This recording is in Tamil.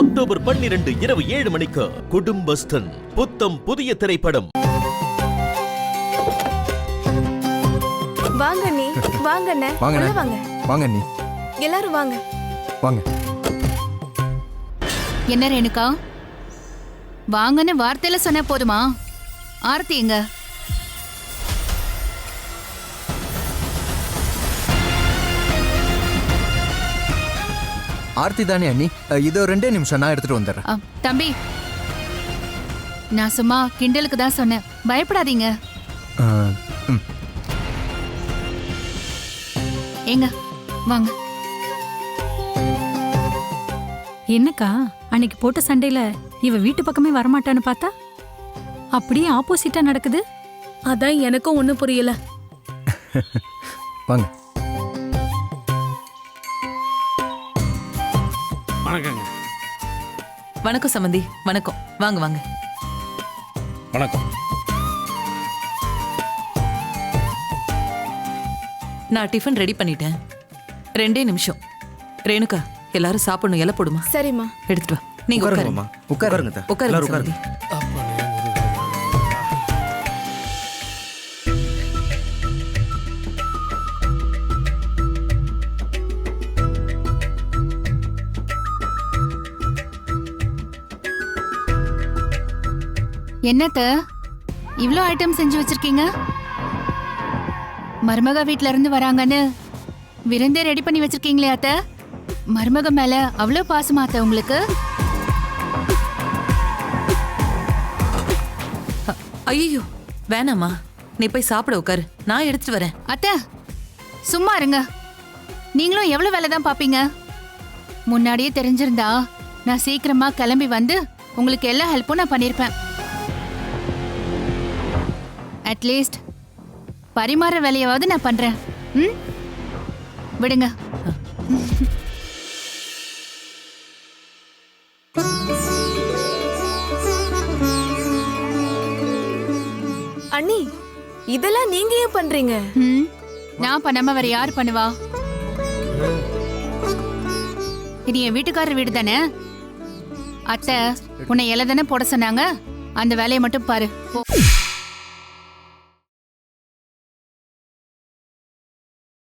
அக்டோபர் பன்னிரண்டு இரவு ஏழு மணிக்கு குடும்பஸ்டன் புத்தம் புதிய திரைப்படம். வாங்க நீ வாங்க அண்ணே. உள்ள வாங்க. வாங்க நீ எல்லாரும் வாங்க. வாங்க. என்ன ரேணுகா? வாங்கன்னு வார்த்தையில சொன்ன போதுமா? ஆர்த்தி எங்க? ஆர்த்தி தானே அண்ணி? இதோ ரெண்டே நிமிஷம் நான் எடுத்துட்டு வந்துடுறேன். தம்பி. நான் சும்மா கிண்டலுக்கு தான் சொன்னேன். பயப்படாதீங்க. ஏங்க வாங்க. என்னக்கா அன்னைக்கு போட்ட சண்டையில இவ வீட்டு பக்கமே வரமாட்டான்னு பார்த்தா? அப்படியே ஆப்போசிட்டா நடக்குது? அதான் எனக்கும் ஒண்ணும் புரியல. வாங்க. வணக்கங்க. வணக்கம் சம்மந்தி வணக்கம். வாங்க வாங்க. வணக்கம். நான் டிஃபன் ரெடி பண்ணிட்டேன். ரெண்டே நிமிஷம். ரேணுகா எல்லாரும் சாப்பிடணும் இலை போடுமா? சரிம்மா. எடுத்துட்டு வா. நீங்க உட்காருங்க உட்காருங்க. உட்காருங்க என்னத்த? இவ்ளோ ஐட்டம் செஞ்சு வச்சிருக்கீங்க? மருமக வீட்ல இருந்து வராங்கன்னு விருந்தே ரெடி பண்ணி வச்சிருக்கீங்களே அத்த? மருமக மேல அவ்வளோ பாசமா அத்த உங்களுக்கு? ஐயோ வேணாம்மா. நீ போய் சாப்பிட உட்காரு. நான் எடுத்துட்டு வரேன். அத்த சும்மா இருங்க. நீங்களும் எவ்வளவு வேலை தான் பாப்பீங்க? முன்னாடியே தெரிஞ்சிருந்தா நான் சீக்கிரமா கிளம்பி வந்து உங்களுக்கு எல்லா ஹெல்ப்பும் நான் பண்ணியிருப்பேன் அட்லீஸ்ட் பரிமாற வேலையாவது நான் பண்றேன். ம்? விடுங்க. அண்ணி இதெல்லாம் நீங்க ஏன் பண்றீங்க? ம்? நான் பண்ணாம வேற யார் பண்ணுவா? இது என் வீட்டுக்காரர் வீடு தானே? அத்தை உன்னை இலை தானே போட சொன்னாங்க? அந்த வேலையை மட்டும் பாரு. போ.